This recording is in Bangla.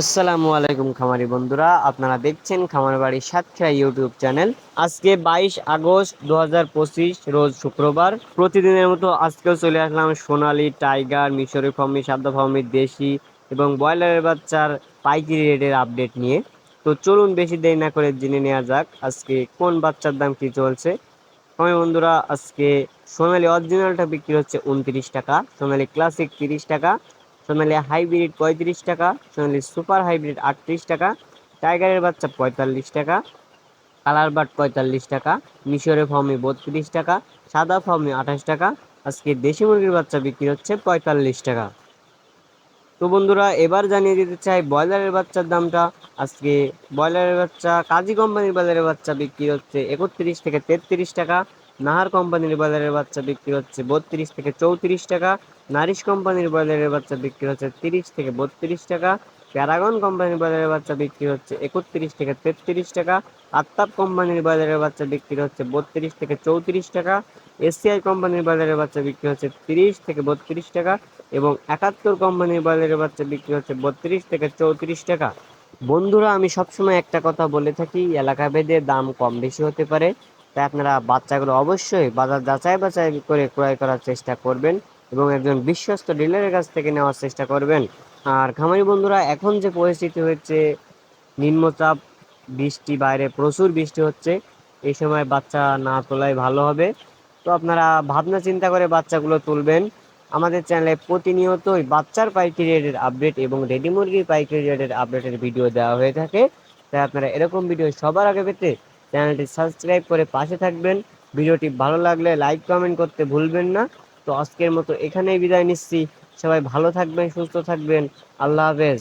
আসসালামু আলাইকুম খামারি বন্ধুরা, আপনারা দেখছেন খামার বাড়ি সাতক্ষীরা ইউটিউব চ্যানেল। আজকে বাইশ আগস্ট দু হাজার পঁচিশ, রোজ শুক্রবার। প্রতিদিনের মতো আজকেও চলে আসলাম সোনালি, টাইগার, মিশরি ফর্মি, সাদ্দা ফর্মি, দেশি এবং ব্রয়লারের বাচ্চার পাইকারি রেটের আপডেট নিয়ে। তো চলুন বেশি দেরি না করে জেনে নেওয়া যাক আজকে কোন বাচ্চার দাম কি চলছে। খামারি বন্ধুরা, আজকে সোনালি অরিজিনালটা বিক্রি হচ্ছে উনত্রিশ টাকা, সোনালি ক্লাসিক তিরিশ টাকা সোনালি হাইব্রিড পঁয়ত্রিশ টাকা সোনালি সুপার হাইব্রিড আটত্রিশ টাকা, টাইগারের বাচ্চা পঁয়তাল্লিশ টাকা, কালার বাট পঁয়তাল্লিশ টাকা মিশরে ফর্মি বত্রিশ টাকা, সাদা ফর্মি আঠাশ টাকা, আজকে দেশি মুরগির বাচ্চা বিক্রি হচ্ছে পঁয়তাল্লিশ টাকা। তো বন্ধুরা, এবার জানিয়ে দিতে চাই ব্রয়লারের বাচ্চার দামটা। আজকে ব্রয়লারের বাচ্চা, কাজী কোম্পানির ব্রয়লারের বাচ্চা বিক্রি হচ্ছে একত্রিশ থেকে তেত্রিশ টাকা নাহার কোম্পানির ব্রয়লারের বাচ্চা বিক্রি হচ্ছে বত্রিশ থেকে চৌত্রিশ টাকা, নারিশ কোম্পানির ব্রয়লারের বাচ্চা বিক্রি হচ্ছে তিরিশ থেকে বত্রিশ টাকা, প্যারাগন কোম্পানির ব্রয়লারের বাচ্চা বিক্রি হচ্ছে একত্রিশ থেকে তেত্রিশ টাকা আত্তাপ কোম্পানির ব্রয়লারের বাচ্চা বিক্রি হচ্ছে বত্রিশ থেকে চৌত্রিশ টাকা এসিআই কোম্পানির ব্রয়লারের বাচ্চা বিক্রি হচ্ছে তিরিশ থেকে বত্রিশ টাকা এবং একাত্তর কোম্পানির ব্রয়লারের বাচ্চা বিক্রি হচ্ছে বত্রিশ থেকে চৌত্রিশ টাকা। বন্ধুরা, আমি সবসময় একটা কথা বলে থাকি, এলাকা ভেদে দাম কম বেশি হতে পারে। তাই আপনারা বাচ্চাগুলো অবশ্যই বাজার যাচাই বাছাই করে ক্রয় করার চেষ্টা করবেন এবং একজন বিশ্বস্ত ডিলারের কাছ থেকে নেওয়ার চেষ্টা করবেন। আর খামারি বন্ধুরা, এখন যে পরিস্থিতি হচ্ছে নিম্নচাপ, বৃষ্টি, বাইরে প্রচুর বৃষ্টি হচ্ছে, এই সময় বাচ্চা না তোলাই ভালো হবে। তো আপনারা ভাবনা চিন্তা করে বাচ্চাগুলো তুলবেন। আমাদের চ্যানেলে প্রতিনিয়তই বাচ্চার পাইকারি রেটের আপডেট এবং রেডি মুরগির পাইকারি রেটের আপডেটের ভিডিও দেওয়া হয়ে থাকে। তাই আপনারা এরকম ভিডিও সবার আগে পেতে চ্যানেলটি সাবস্ক্রাইব করে পাশে থাকবেন। ভিডিওটি ভালো লাগলে লাইক, কমেন্ট করতে ভুলবেন না। তো আজকের মতো এখানেই বিদায় নিচ্ছি। সবাই ভালো থাকবেন, সুস্থ থাকবেন। আল্লাহ হাফেজ।